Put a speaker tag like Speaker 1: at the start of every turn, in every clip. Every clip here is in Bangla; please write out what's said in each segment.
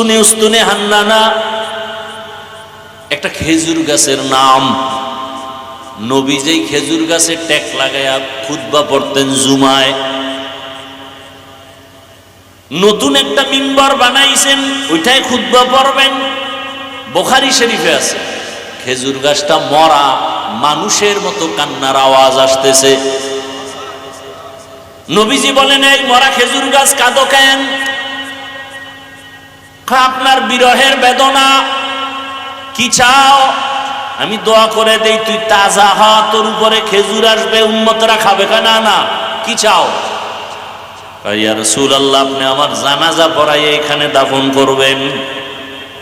Speaker 1: উস্তুনে উস্তুনে হান্নানা। একটা খেজুর গাছের নাম। নবী যেই খেজুর গাছে ট্যাক লাগায়া খুতবা পড়তেন জুমায়। নতুন একটা মিম্বর বানাইছেন ওইটাই খুতবা পড়বেন। বোখারি শরীফে আছে, খেজুর গাছটা মরা, মানুষের মতো কান্নার আওয়াজ আসতেছে। নবীজি বলেন, এই মরা খেজুর গাছ কাঁদো কেন? আপনার বিরহের বেদনা। কি চাও? আমি দোয়া করে দেই, তুই তাজা হ তোর উপরে খেজুর আসবে উন্মতরা খাবে না না, কি চাও? রসুল আল্লাহ আপনি আমার জানাজা পড়াই এখানে দাফন করবেন।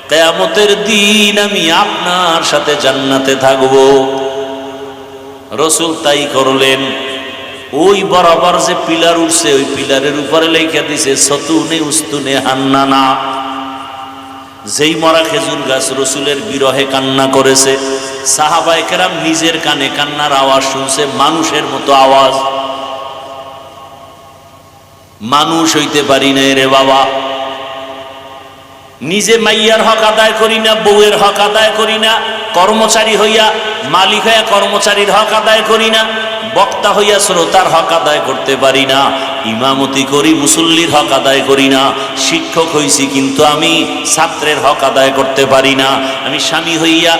Speaker 1: কেয়ামতের দিন আমি আপনার সাথে জান্নাতে থাকব। রসুল তাই করলেন। ওই বরাবর যে পিলার উঠছে, ওই পিলারের উপরে লেখা দিছে, সতুনে উস্তুনে হান্নানা। যেই মরা খেজুর গাছ রসুলের বিরহে কান্না করেছে, সাহাবায়ে কেরাম নিজের কানে কান্নার আওয়াজ শুনছে, মানুষের মতো আওয়াজ। মানুষ হইতে পারি না রে বাবা। নিজে মাইয়ার হক আদায় করি না, বউয়ের হক আদায় করি না, কর্মচারী হইয়া মালিক হইয়া কর্মচারীর হক আদায় করি না। বক্তা হইয়া শ্রোতার হক আদায় করতে পারি না, ইমামতি করি, মুসল্লির হক আদায় করি না, শিক্ষক হইছি কিন্তু আমি, ছাত্রের হক আদায় করতে পারি না, আমি স্বামী হইয়া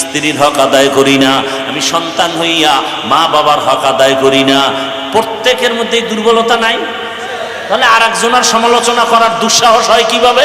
Speaker 1: স্ত্রীর হক আদায় করি না, আমি সন্তান হইয়া মা বাবার হক আদায় করি না। প্রত্যেকের মধ্যে দুর্বলতা নাই? তাহলে আর একজনের সমালোচনা করার দুঃসাহস হয় কীভাবে?